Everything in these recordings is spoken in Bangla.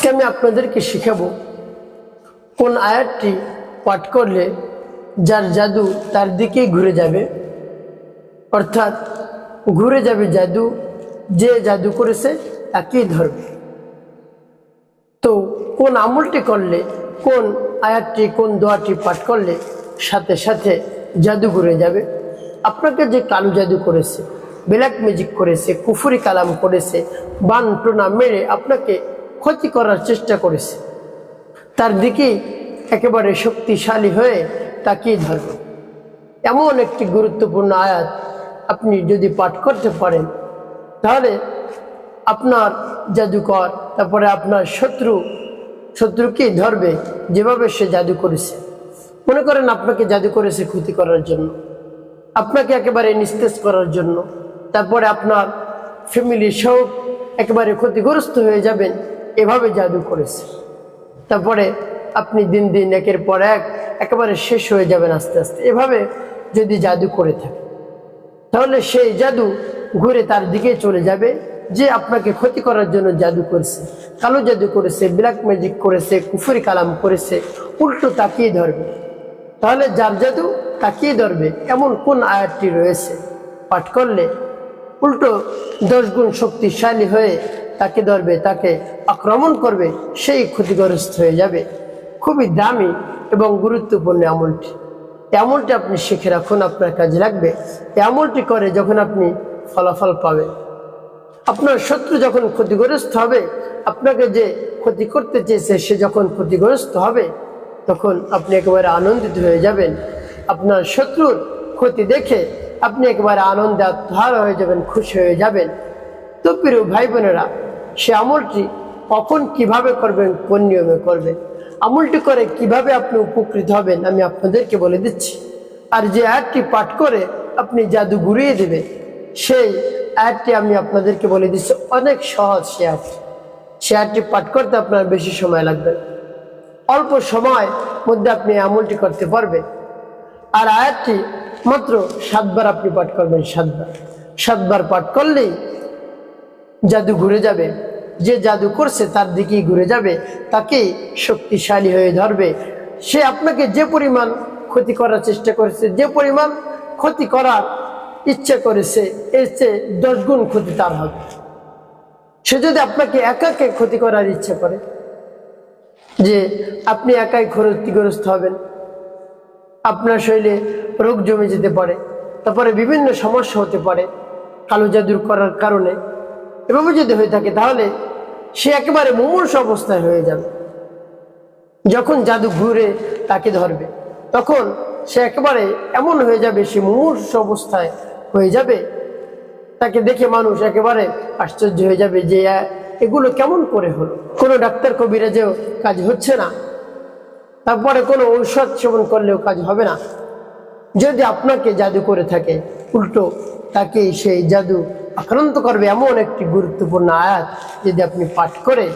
আজকে আমি আপনাদেরকে শিখাবো কোন আয়াতটি পাঠ করলে যার জাদু তার দিকেই ঘুরে যাবে। অর্থাৎ ঘুরে যাবে জাদু, যে জাদু করেছে তাকেই ধরবে। তো কোন আমলটি করলে, কোন আয়াতটি, কোন দোয়াটি পাঠ করলে সাথে সাথে জাদু ঘুরে যাবে? আপনাকে যে কালো জাদু করেছে, ব্ল্যাক ম্যাজিক করেছে, কুফুরি কালাম করেছে, বান টোনা মেরে আপনাকে ক্ষতি করার চেষ্টা করেছে। তার দিকে একেবারে শক্তিশালী হয়ে তাকিয়ে ধরবে এমন একটি গুরুত্বপূর্ণ আয়াত আপনি যদি পাঠ করতে পারেন, তাহলে আপনার জাদুকর, তারপরে আপনার শত্রু, শত্রুকে ধরবে যেভাবে সে জাদু করেছে। মনে করেন আপনাকে জাদু করেছে ক্ষতি করার জন্য, আপনাকে একেবারে নিস্তেজ করার জন্য, তারপরে আপনার ফ্যামিলি সব একেবারে ক্ষতিগ্রস্ত হয়ে যাবেন। এভাবে জাদু করেছে। তারপরে আপনি দিন দিন একের পর এক একেবারে শেষ হয়ে যাবেন আস্তে আস্তে। এভাবে যদি জাদু করে থাকে, তাহলে সেই জাদু ঘুরে তার দিকে চলে যাবে, যে আপনাকে ক্ষতি করার জন্য জাদু করেছে। কালো জাদু করেছে ব্ল্যাক ম্যাজিক করেছে, কুফুরি কালাম করেছে, উল্টো তাকিয়ে ধরবে। তাহলে যার জাদু তাকিয়ে ধরবে, এমন কোন আয়াতটি রয়েছে? পাঠ করলে উল্টো দশ গুণ শক্তিশালী হয়ে তাকে ধরবে, তাকে আক্রমণ করবে, সেই ক্ষতিগ্রস্ত হয়ে যাবে। খুবই দামি এবং গুরুত্বপূর্ণ আমলটি এই আমলটি আপনি শিখে রাখুন, আপনার কাজে লাগবে। এই আমলটি করে যখন আপনি ফলাফল পাবেন। আপনার শত্রু যখন ক্ষতিগ্রস্ত হবে, আপনাকে যে ক্ষতি করতে চেয়েছে, সে যখন ক্ষতিগ্রস্ত হবে, তখন আপনি একেবারে আনন্দিত হয়ে যাবেন। আপনার শত্রুর ক্ষতি দেখে আপনি একেবারে আনন্দে আত্মহার হয়ে যাবেন, খুশি হয়ে যাবেন। তো প্রিয় ভাই বোনেরা সে আমলটি কখন কীভাবে করবেন, কোন নিয়মে করবেন, আমলটি করে কীভাবে আপনি উপকৃত হবেন, আমি আপনাদেরকে বলে দিচ্ছি। আর যে অ্যাডটি পাঠ করে আপনি জাদু ঘুরিয়ে দেবে সেই অ্যাডটি আমি আপনাদেরকে বলে দিচ্ছি, অনেক সহজ সে অ্যাডটি সে অ্যাডটি পাঠ করতে আপনার বেশি সময় লাগবে। অল্প সময় মধ্যে আপনি আমলটি করতে পারবেন। আর আয়াতটি মাত্র সাতবার আপনি পাঠ করবেন, সাতবার। সাতবার পাঠ করলেই জাদু ঘুরে যাবে। যে জাদু করছে তার দিকেই ঘুরে যাবে, তাকেই শক্তিশালী হয়ে ধরবে। সে আপনাকে যে পরিমাণ ক্ষতি করার চেষ্টা করেছে, যে পরিমাণ ক্ষতি করার ইচ্ছে করেছে, এর চেয়ে দশ গুণ ক্ষতি তার হবে। সে যদি আপনাকে একাকে ক্ষতি করার ইচ্ছে করে, যে আপনি একাই ক্ষতিগ্রস্ত হবেন, আপনার শরীরে রোগ জমে যেতে পারে, তারপরে বিভিন্ন সমস্যা হতে পারে, কালো জাদুর করার কারণে এভাবে যদি হয়ে থাকে তাহলে সে একেবারে মুমূর্ষ অবস্থায় হয়ে যাবে। যখন জাদু ঘুরে তাকে ধরবে, তখন সে একেবারে এমন হয়ে যাবে, সে মুমূর্ষ অবস্থায় হয়ে যাবে। তাকে দেখে মানুষ একেবারে আশ্চর্য হয়ে যাবে যে এগুলো কেমন করে হলো? কোনো ডাক্তার কবিরাজেও কাজ হচ্ছে না। তারপরে কোনো ঔষধ সেবন করলেও কাজ হবে না। যদি আপনাকে জাদু করে থাকে, উল্টো তাকে সেই জাদু আক্রান্ত করবে এমন একটি গুরুত্বপূর্ণ আয়াত যদি আপনি পাঠ করে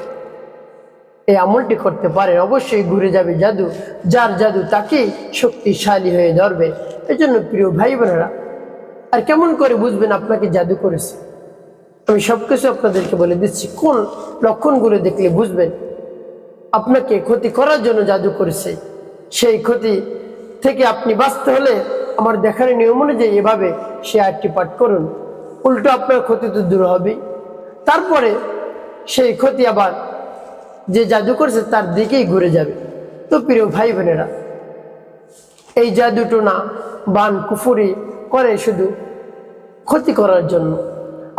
এই আমলটি করতে পারেন, অবশ্যই ঘুরে যাবে জাদু। যার জাদু তাকেই শক্তিশালী হয়ে ধরবে। এই জন্য প্রিয় ভাই বোনেরা আর কেমন করে বুঝবেন আপনাকে জাদু করেছে? আমি সব কিছু আপনাদেরকে বলে দিচ্ছি, কোন লক্ষণগুলো দেখলে বুঝবেন? আপনাকে ক্ষতি করার জন্য জাদু করেছে। সেই ক্ষতি থেকে আপনি বাঁচতে হলে আমার দেখার নিয়ম অনুযায়ী এভাবে সে আয়টি পাঠ করুন। উল্টো আপনার ক্ষতি তো দূর হবেই। তারপরে সেই ক্ষতি আবার যে জাদু করেছে তার দিকেই ঘুরে যাবে। তো প্রিয় ভাই বোনেরা, এই জাদুটো না বান, কুফুরি করে শুধু ক্ষতি করার জন্য।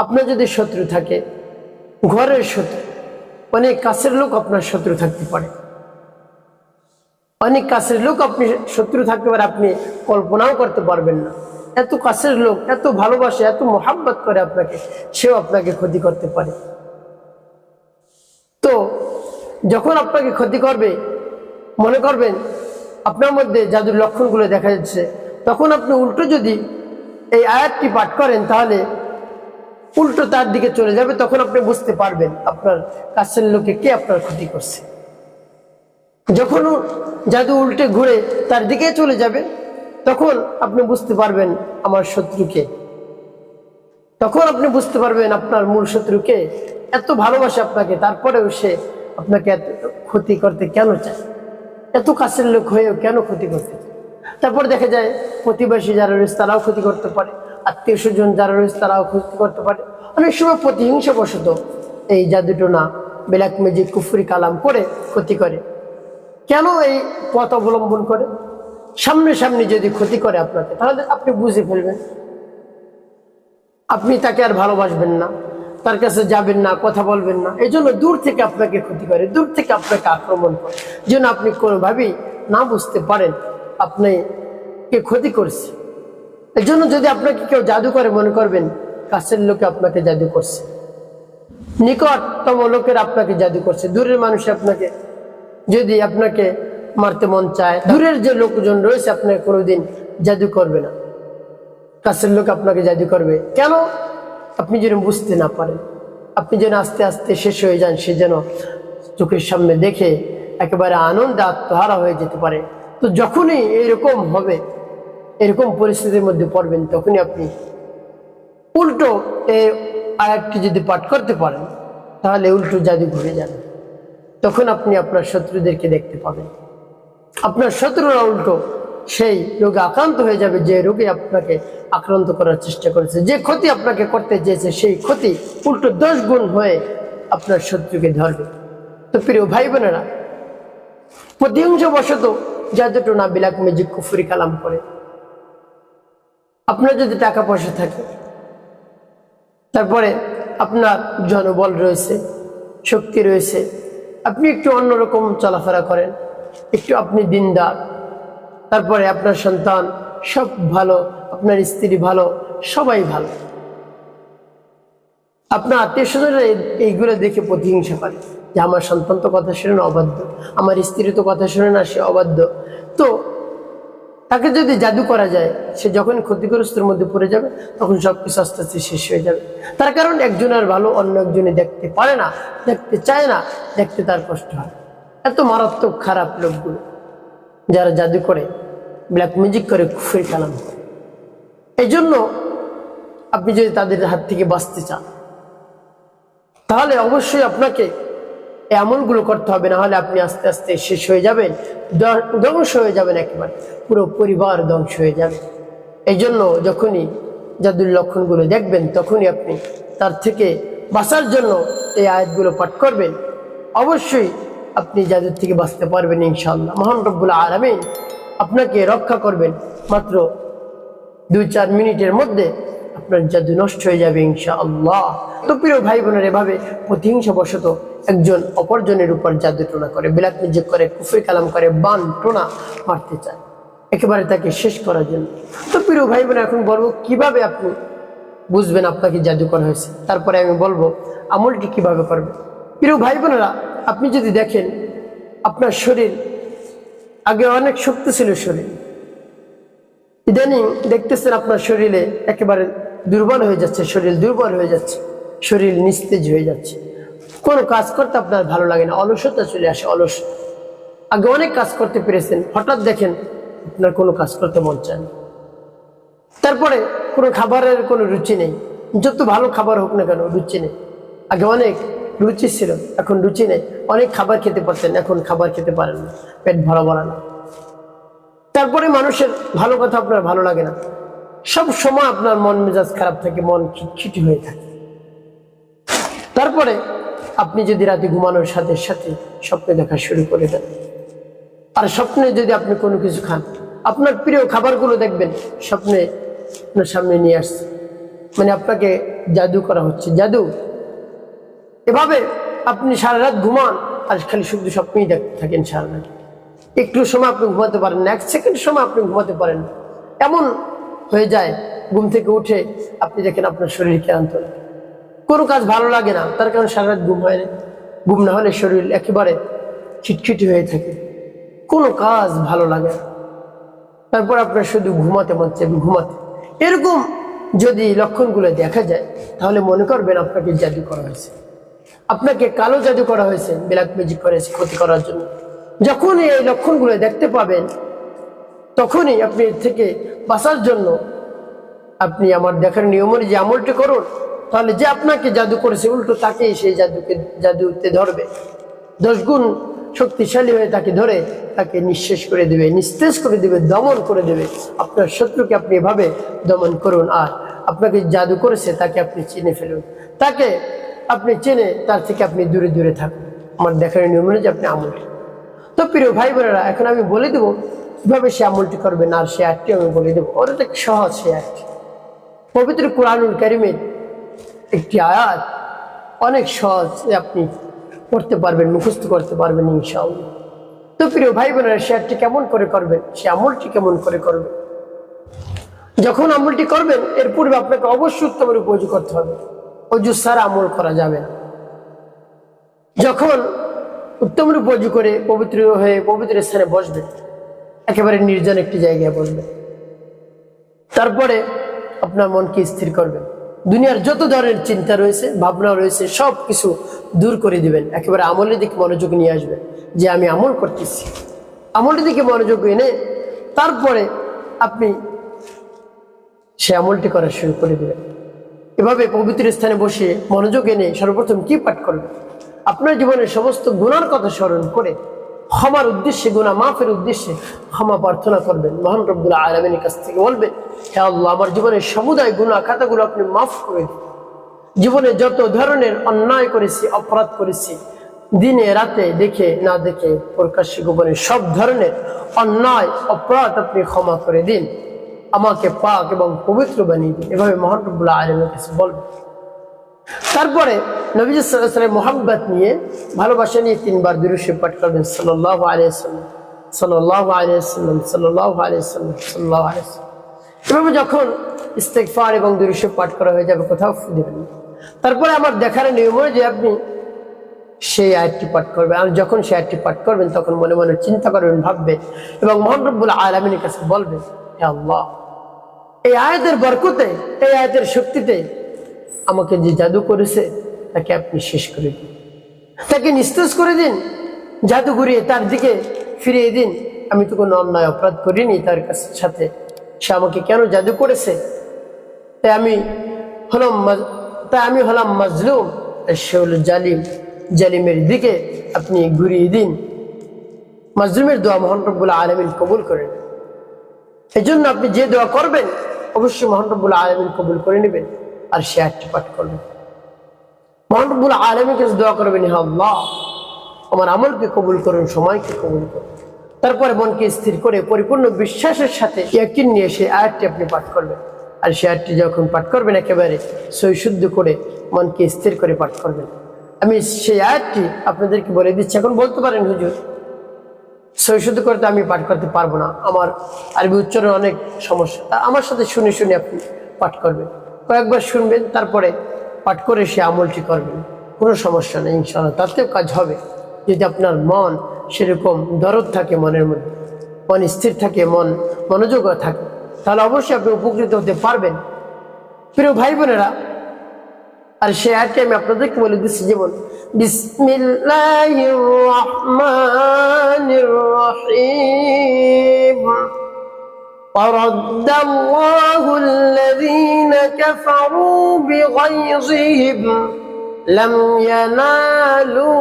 আপনার যদি শত্রু থাকে, ঘরের শত্রু, অনেক কাছের লোক আপনার শত্রু থাকতে পারে। অনেক কাছের লোক আপনি শত্রু থাকতে পারে, আপনি কল্পনাও করতে পারবেন না। এত কাছের লোক, এত ভালোবাসে, এত মোহাব্বত করে আপনাকে, সেও আপনাকে ক্ষতি করতে পারে। তো যখন আপনাকে ক্ষতি করবে, মনে করবেন, আপনার মধ্যে জাদুর লক্ষণগুলো দেখা যাচ্ছে। তখন আপনি উল্টো যদি এই আয়াতটি পাঠ করেন, তাহলে উল্টো তার দিকে চলে যাবে, তখন আপনি বুঝতে পারবেন আপনার কাছের লোকে কে আপনার ক্ষতি করছে। যখন জাদু উল্টে ঘুরে তার দিকে চলে যাবে তখন আপনি বুঝতে পারবেন আমার শত্রুকে। তখন আপনি বুঝতে পারবেন আপনার মূল শত্রুকে এত ভালোবাসে আপনাকে, তারপরেও সে আপনাকে এত ক্ষতি করতে কেন চায়? এত কাছের লোক হয়েও কেন ক্ষতি করতে তারপর দেখা যায়, প্রতিবেশী যারা রয়েছে তারাও ক্ষতি করতে পারে, আত্মীয় স্বজন যারা রয়েছে তারাও ক্ষতি করতে পারে। অনেক সময় প্রতিহিংসাবশত এই জাদুটোনা ব্ল্যাক ম্যাজিক কুফুরি, কালাম করে ক্ষতি করে। কেন এই পথ অবলম্বন করে? সামনে সামনে যদি ক্ষতি করে আপনাকে, তাহলে আপনি বুঝে ফেলবেন। আপনি তাকে আর ভালোবাসবেন না, তার কাছে যাবেন না, কথা বলবেন না। এই জন্য দূর থেকে আপনাকে ক্ষতি করে, দূর থেকে আপনাকে আক্রমণ করে। যেন আপনি কোনোভাবেই না বুঝতে পারেন আপনি কে ক্ষতি করছে। এই জন্য যদি আপনাকে কেউ জাদু করে মনে করবেন, কাছের লোকে আপনাকে জাদু করছে। নিকটতম লোকের আপনাকে জাদু করছে। দূরের মানুষ আপনাকে, যদি আপনাকে মারতে মন চায়। দূরের যে লোকজন রয়েছে, আপনাকে কোনোদিন জাদু করবে না। কাছের লোক আপনাকে জাদু করবে। কেন? আপনি যেন বুঝতে না পারেন। আপনি যেন আস্তে আস্তে শেষ হয়ে যান, সে যেন চোখের সামনে দেখে একেবারে আনন্দে আত্মহারা হয়ে যেতে পারে। তো যখনই এরকম হবে, এরকম পরিস্থিতির মধ্যে পড়বেন, তখনই আপনি উল্টো এই আয়াতটি যদি পাঠ করতে পারেন, তাহলে উল্টো জাদু ঘুরে যান তখন আপনি আপনার শত্রুদেরকে দেখতে পাবেন। আপনার শত্রুরা উল্টো। সেই রোগে আক্রান্ত হয়ে যাবে, যে রোগে আপনাকে আক্রান্ত করার চেষ্টা করেছে। যে ক্ষতি আপনাকে করতে চেয়েছে, সেই ক্ষতি উল্টো দশ গুণ হয়ে আপনার শত্রুকে ধরবে। তো প্রিয় ভাই বোনেরা প্রতিহিংস বশত জাদুটো না বিলাক ম্যাজিক কুফুরি কালাম করে। আপনার যদি টাকা পয়সা থাকে, তারপরে আপনার জনবল রয়েছে, শক্তি রয়েছে, আপনি একটু অন্যরকম চলাফেরা করেন। একটু আপনি দিনদার। তারপরে আপনার সন্তান, সব ভালো, আপনার স্ত্রী ভালো, সবাই ভালো। আপনার আত্মীয় স্বজনরা এইগুলো দেখে প্রতিহিংসা করে যে আমার সন্তান তো কথা শুনে না অবাধ্য, আমার স্ত্রী তো কথা শুনে না সে অবাধ্য। তো তাকে যদি জাদু করা যায়, সে যখন ক্ষতিগ্রস্তের মধ্যে পড়ে যাবে, তখন সব কিছু আস্তে আস্তে শেষ হয়ে যাবে। তার কারণ একজনের ভালো, অন্য একজনে দেখতে পারে না, দেখতে চায় না, দেখতে তার কষ্ট হয়। এত মারাত্মক খারাপ লোকগুলো, যারা জাদু করে ব্ল্যাক মিউজিক করে কুফের করে। এই জন্য আপনি যদি তাদের হাত থেকে বাঁচতে চান, তাহলে অবশ্যই আপনাকে এই আমলগুলো করতে হবে, না হলে আপনি আস্তে আস্তে শেষ হয়ে যাবেন ধ্বংস হয়ে যাবেন একেবারে, পুরো পরিবার ধ্বংস হয়ে যাবে। এই জন্য যখনই জাদুর লক্ষণগুলো দেখবেন, তখনই আপনি তার থেকে বাঁচার জন্য এই আয়াতগুলো পাঠ করবেন। অবশ্যই আপনি জাদুর থেকে বাঁচতে পারবেন ইনশাআল্লাহ। মহান রব্বুল আলমিন আপনাকে রক্ষা করবেন। মাত্র দুই চার মিনিটের মধ্যে আপনার জাদু নষ্ট হয়ে যাবে ইনশাআল্লাহ। তো প্রিয় ভাই বোনের এভাবে প্রতিহিংসা বশত একজন অপরজনের উপর জাদু টোনা করে বিলাক নিজেক করে, কুফরি কালাম করে, বান টোনা মারতে চায়। একেবারে তাকে শেষ করার জন্য। তো প্রিয় ভাই বোন এখন বলব কীভাবে আপনি বুঝবেন আপনাকে জাদু করা হয়েছে? তারপরে আমি বলব আমলটি কীভাবে করবে প্রিয় ভাই বোনেরা আপনি যদি দেখেন, আপনার শরীর, আগে অনেক শক্তি ছিল শরীর। ইদানিং দেখতেছেন আপনার শরীরে একেবারে দুর্বল হয়ে যাচ্ছে, শরীর দুর্বল হয়ে যাচ্ছে, শরীর নিস্তেজ হয়ে যাচ্ছে। কোনো কাজ করতে আপনার ভালো লাগে না, অলসতা চলে আসে, অলস। আগে অনেক কাজ করতে পেরেছেন, হঠাৎ দেখেন আপনার কোনো কাজ করতে মন চায় না। তারপরে কোনো খাবারের কোনো রুচি নেই, যত ভালো খাবার হোক না কেন, রুচি নেই। আগে অনেক রুচি ছিল, এখন রুচি নেই। অনেক খাবার খেতে পারতেন, এখন খাবার খেতে পারেন না, পেট ভরা ভরা না। তারপরে মানুষের ভালো কথা আপনার ভালো লাগে না। সব সময় আপনার মন মেজাজ খারাপ থাকে, মন খিটখিটি হয়ে থাকে। তারপরে আপনি যদি রাতে ঘুমানোর সাথে সাথে স্বপ্নে দেখা শুরু করে দেন, আর স্বপ্নে যদি আপনি কোনো কিছু খান, আপনার প্রিয় খাবারগুলো দেখবেন, স্বপ্নে আপনার সামনে নিয়ে আসছে। মানে আপনাকে জাদু করা হচ্ছে, জাদু। এভাবে আপনি সারা রাত ঘুমান আর খালি শুধু স্বপ্নেই দেখতে থাকেন সারা রাত। একটু সময় আপনি ঘুমাতে পারেন না, এক সেকেন্ড সময় আপনি ঘুমাতে পারেন এমন হয়ে যায়, ঘুম থেকে উঠে আপনি দেখেন আপনার শরীর ক্লান্ত। কোনো কাজ ভালো লাগে না, তার কারণ সারা রাত ঘুম হয় না। ঘুম না হলে শরীর একেবারে খিটখিটি হয়ে থাকে। কোনো কাজ ভালো লাগে না। তারপর আপনার শুধু ঘুমাতে মন চাইবে ঘুমাতে। এরকম যদি লক্ষণগুলো দেখা যায়, তাহলে মনে করবেন আপনাকে জাদু করা হয়েছে। আপনাকে কালো জাদু করা হয়েছে ব্ল্যাক ম্যাজিক করেছে ক্ষতি করার জন্য। যখনই এই লক্ষণগুলো দেখতে পাবেন, তখনই আপনি এর থেকে বাঁচার জন্য আপনি আমার দেখার নিয়ম অনুযায়ী আমলটি করুন। তাহলে যে আপনাকে জাদু করেছে, উল্টো তাকেই সেই জাদুকে, জাদুতে ধরবে। দশ গুণ শক্তিশালী হয়ে তাকে ধরে, তাকে নিঃশেষ করে দেবে, নিস্তেজ করে দেবে, দমন করে দেবে। আপনার শত্রুকে আপনি এভাবে দমন করুন। আর আপনাকে জাদু করেছে, তাকে আপনি চিনে ফেলুন। তাকে আপনি চেনে, তার থেকে আপনি দূরে দূরে থাকুন। আমার দেখার নিয়ম অনুযায়ী আপনি আমলটি তো প্রিয় ভাই বোনেরা, এখন আমি বলে দেবো কীভাবে সে আমলটি করবেন আর সে আটটি আমি বলে দেবো। অনেক সহজ সে আটটি। পবিত্র কোরআনুল কারিমের একটি আয়াত অনেক সহজ আপনি পড়তে পারবেন, মুখস্থ করতে পারবেন ইনশাআল্লাহ। তো প্রিয় ভাই বোনেরা, সে আটটি কেমন করে করবেন সে আমলটি কেমন করে করবেন যখন আমলটি করবেন, এর পূর্বে আপনাকে অবশ্যই উত্তম রূপে অজু করতে হবে। অজু সারা আমল করা যাবে যখন উত্তম রূপ অজু করে পবিত্র হয়ে পবিত্র স্থানে বসবেন একেবারে নির্জন একটি জায়গায় বসবেন তারপরে আপনার মনকে স্থির করবেন দুনিয়ার যত ধরনের চিন্তা রয়েছে, ভাবনা রয়েছে, সব কিছু দূর করে দিবেন। একেবারে আমলের দিকে মনোযোগ নিয়ে আসবেন যে আমি আমল করতেছি। আমলের দিকে মনোযোগ এনে তারপরে আপনি সে আমলটি করা শুরু করে দিবেন। এভাবে পবিত্র স্থানে বসে মনোযোগ এনে সর্বপ্রথম কি পাঠ করবেন? আপনার জীবনের সমস্ত গুণার কথা স্মরণ করে ক্ষমার উদ্দেশ্যে, গুণা মাফের উদ্দেশ্যে ক্ষমা প্রার্থনা করবেন। মহান রব্বুল আলমিনের কাছ থেকে বলবেন, হে আল্লাহ, আমার জীবনের সমুদায় গুণা খাতাগুলো আপনি মাফ করে দিন। জীবনে যত ধরনের অন্যায় করেছি, অপরাধ করেছি, দিনে, রাতে দেখে, না দেখে প্রকাশ্যে গোপনে সব ধরনের অন্যায়, অপরাধ আপনি ক্ষমা করে দিন। আমাকে পাক এবং পবিত্র বানিয়ে দিন এভাবে মহান রব্বুল্লাহ আলমের কাছে বলবেন তারপরে নবীজ সাল্লাহ মোহাম্মত নিয়ে ভালোবাসা নিয়ে তিনবার দুরুশে পাঠ করবেন সাল্লাহ আলিয়াল্লাম সাল্লাহ আলিয়াল্লাম সাল্লাহ আলিয়াল্লাম সাল্লাহ আলিয়াল্লাম এভাবে যখন ইস্তেকফার এবং দুরুশে পাঠ করা হয়ে যাবে, কোথাও দেবেন তারপরে আমার দেখার নিয়ম যে আপনি সেই আয়াতটি পাঠ করবেন। আর যখন সেই আয়াতটি পাঠ করবেন, তখন মনে মনে চিন্তা করবেন, ভাববেন এবং মোহাম্মবুল আলমিনের কাছে বলবেন আল্লাহ এই আয়াতের বরকতে, এই আয়াতের শক্তিতে আমাকে যে জাদু করেছে, তাকে আপনি শেষ করে দিন। তাকে নিস্তেজ করে দিন, জাদু ঘুরিয়ে তার দিকে ফিরিয়ে দিন। আমি তো কোনো অন্যায় অপরাধ করিনি তার কাছে সাথে। সে আমাকে কেন জাদু করেছে? তাই আমি হলাম তাই আমি হলাম মাজলুম। সে হলো জালিম। জালিমের দিকে আপনি ঘুরিয়ে দিন। মাজলুমের দোয়া মোহন রব্বুল আলমিন কবুল করেন এই জন্য আপনি যে দোয়া করবেন অবশ্যই মহানরবুল আলমিন কবুল করে নেবেন আর সে আটটি পাঠ করবেন। মহানরবুল আলমীর কাছে দোয়া করবেন, হে আল্লাহ, আমার আমলকে কবুল করুন, সময়কে কবুল করুন। তারপরে মনকে স্থির করে, পরিপূর্ণ বিশ্বাসের সাথে ইয়াকিন নিয়ে সে আয়াতটি আপনি পাঠ করবেন। আর সে আয়াতটি যখন পাঠ করবেন, একেবারে সৈশুদ্ধ করে মনকে স্থির করে পাঠ করবেন। আমি সেই আয়াতটি আপনাদেরকে বলে দিচ্ছি। এখন বলতে পারেন, হুজুর সৈশুদ্ধ করতে আমি পাঠ করতে পারব না। আমার আরবি উচ্চারণ অনেক সমস্যা। আমার সাথে শুনে শুনে আপনি পাঠ করবেন। কয়েকবার শুনবেন, তারপরে পাঠ করে সে আমলটি করবেন। কোনো সমস্যা নেই, ইনশাআল্লাহ। তাতেও কাজ হবে। যদি আপনার মন সেরকম দরদ থাকে মনের মধ্যে, মন স্থির থাকে, মন মনোযোগ থাকে, তাহলে অবশ্যই আপনি উপকৃত হতে পারবেন। প্রিয় ভাই বোনেরা আর সে আয়াতটি আমি আপনাদেরকে বলে দিচ্ছি যেমন বিসমিল্লাহির রহমানির রহিম ورد الله الذين كفروا بغيظهم لم ينالوا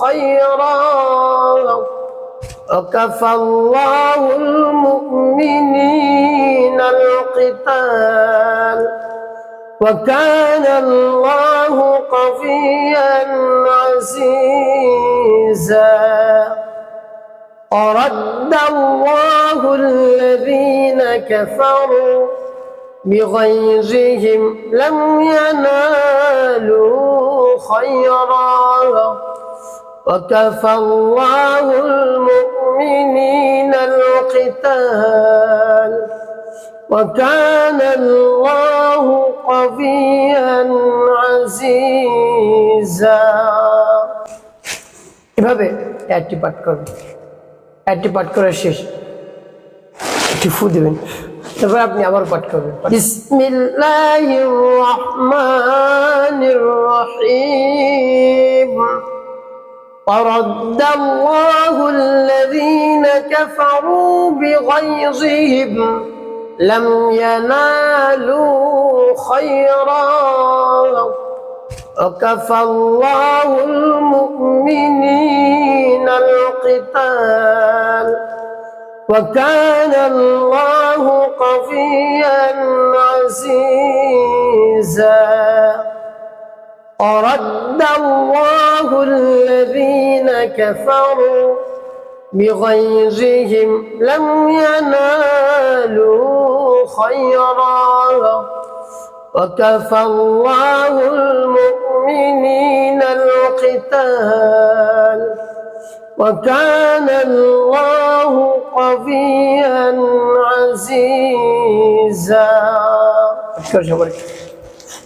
خيرا وكفى الله المؤمنين القتال وكان الله قويا عزيزا. ورد الله الذين كفروا بغيظهم لم ينالوا خيرا. وكفى الله المؤمنين القتال. وكان الله قويا عزيزا এভাবে একটি পাঠ করবেন একটি পাঠ করা শেষ একটি ফু দেবেন তারপর আপনি আবার পাঠ করবেন বিসমিল্লাহির রহমানির রহিম ورد الله الذين كفروا بغيظهم لم ينالوا خيرا. وكفى الله المؤمنين القتال. وكان الله قويا عزيزا. ورد الله الذين كفروا بغيظهم لم ينالوا خيرا. وكفى الله المؤمنين القتال. وكان الله قويا عزيزا.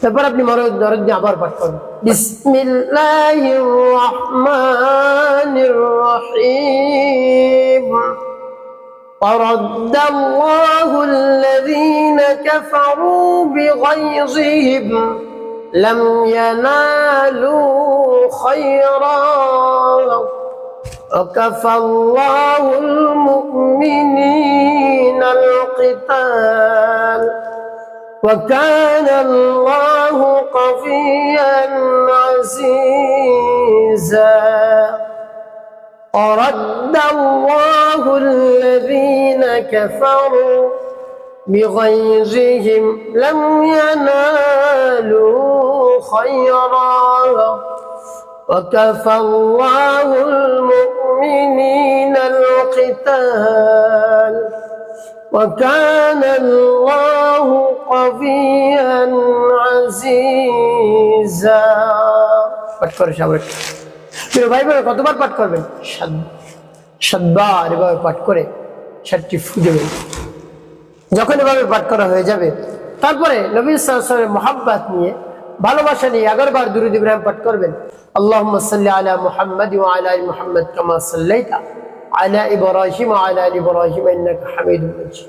তারপর আপনি মনে দরদ দিয়ে আবার পাঠ করুন বিসমিল্লাহির রহমানির রহিম ورد الله الذين كفروا بغيظهم لم ينالوا خيرا وكفى الله المؤمنين القتال وكان الله قويا عزيزا. ورد الله الذين كفروا بغيظهم لم ينالوا خيرا. وكفى الله المؤمنين القتال. وكان الله قويا عزيزا পাঠ করে সবাই প্রিয় ভাই বোন কতবার পাঠ করবেন সাত- সাতবার এভাবে পাঠ করে সাতটি ফু দেবেন যখন এভাবে পাঠ করা হয়ে যাবে তারপরে নবী সাল্লামের মোহাব্বাত নিয়ে ভালোবাসা নিয়ে এগারো বার দুরুদ ইব্রাহিম পাঠ করবেন আল্লাহুম্মা সাল্লি আলা মুহাম্মাদ ওয়া আলা আলি মুহাম্মাদ কামা সাল্লাইতা على إبراهيم وعلى آل إبراهيم إنك حميد مجيد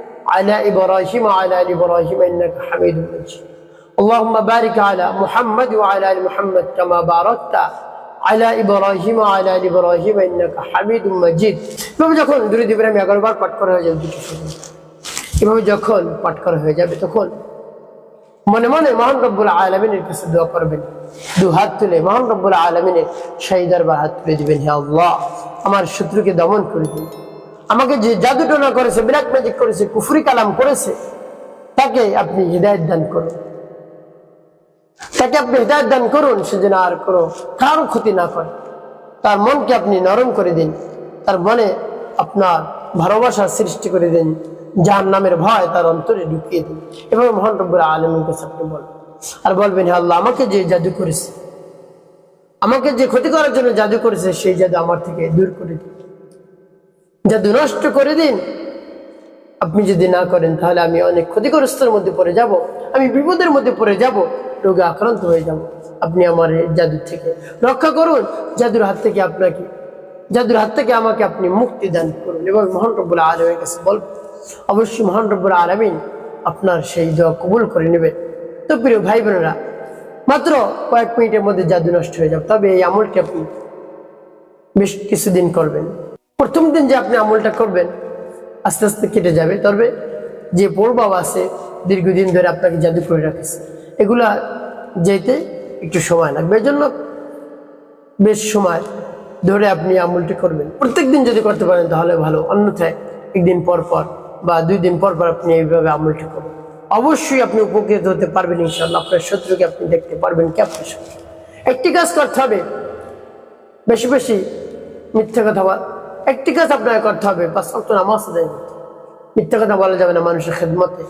على إبراهيم وعلى آل إبراهيم إنك حميد مجيد اللهم بارك على محمد وعلى آل محمد كما باركت على إبراهيم وعلى آل إبراهيم إنك حميد مجيد এভাবে যখন দুরুদ ইব্রাহিম এগারো বার পাঠ করা হয়ে যাবে দুটো শুরু এভাবে যখন পাঠ করা হয়ে যাবে তখন মনে মনে মহান রব্বুল আলমিনের কাছে দোয়া করবেন দু হাত তুলে মহান রব্বুল আলমিনের শাহিদার বা হাত তুলে দিবেন হে আল্লাহ আমার শত্রুকে দমন করে দিন আমাকে যে জাদু টোনা করেছে বিরাট ম্যাজিক করেছে, কুফরি কালাম করেছে, তাকে আপনি হৃদায়ত দান করুন। তাকে আপনি হৃদায়ত দান করুন সে যেন আর কোনো কারও ক্ষতি না করে। তার মনকে আপনি নরম করে দিন। তার মনে আপনার ভালোবাসার সৃষ্টি করে দিন। যার নামের ভয় তার অন্তরে ঢুকিয়ে দিন। এবং মহান রব্বুল আলমীর কাছে আপনি বলবেন আর বলবেন আল্লাহ, আমাকে যে জাদু করেছে, আমাকে যে ক্ষতি করার জন্য জাদু করেছে, সেই জাদু আমার থেকে দূর করে দিন। জাদু নষ্ট করে দিন। আপনি যদি না করেন, তাহলে আমি অনেক ক্ষতিগ্রস্তের মধ্যে পড়ে যাব। আমি বিপদের মধ্যে পড়ে যাব, রোগে আক্রান্ত হয়ে যাব। আপনি আমার জাদুর থেকে রক্ষা করুন। জাদুর হাত থেকে আপনাকে, জাদুর হাত থেকে আমাকে আপনি মুক্তি দান করুন এবং মহান রব্বুল আলমের কাছে বলব অবশ্যই মহান রব্বুল আলমিন আপনার সেই দোয়া কবুল করে নেবেন তো প্রিয় ভাই বোনেরা মাত্র কয়েক মিনিটের মধ্যে জাদু নষ্ট হয়ে যাবে। তবে এই আমলটি আপনি বেশ কিছুদিন করবেন। প্রথম দিন যে আপনি আমলটা করবেন, আস্তে আস্তে কেটে যাবে। তবে যে প্রভাব আছে, দীর্ঘদিন ধরে আপনাকে জাদু করে রাখেছে। এগুলা যেতে একটু সময় লাগবে। এই জন্য বেশ সময় ধরে আপনি আমলটি করবেন। প্রত্যেক দিন যদি করতে পারেন, তাহলে ভালো। অন্যথায় একদিন পর পর বা দুই দিন পর পর আপনি এইভাবে আমলটি করুন অবশ্যই আপনি উপকৃত হতে পারবেন ইনশাল্লাহ আপনার শত্রুকে আপনি দেখতে পারবেন কি আপনার একটি কাজ করতে হবে। বেশি বেশি মিথ্যা কথা একটি কাজ আপনাকে করতে হবে, বাস তো নামাজ আদায় করতে মিথ্যা কথা বলা যাবে না মানুষের খেদমতে।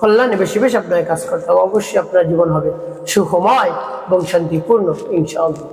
কল্যাণে বেশি বেশি আপনাকে কাজ করতে হবে, অবশ্যই আপনার জীবন হবে সুখময় এবং শান্তিপূর্ণ, ইনশাআল্লাহ।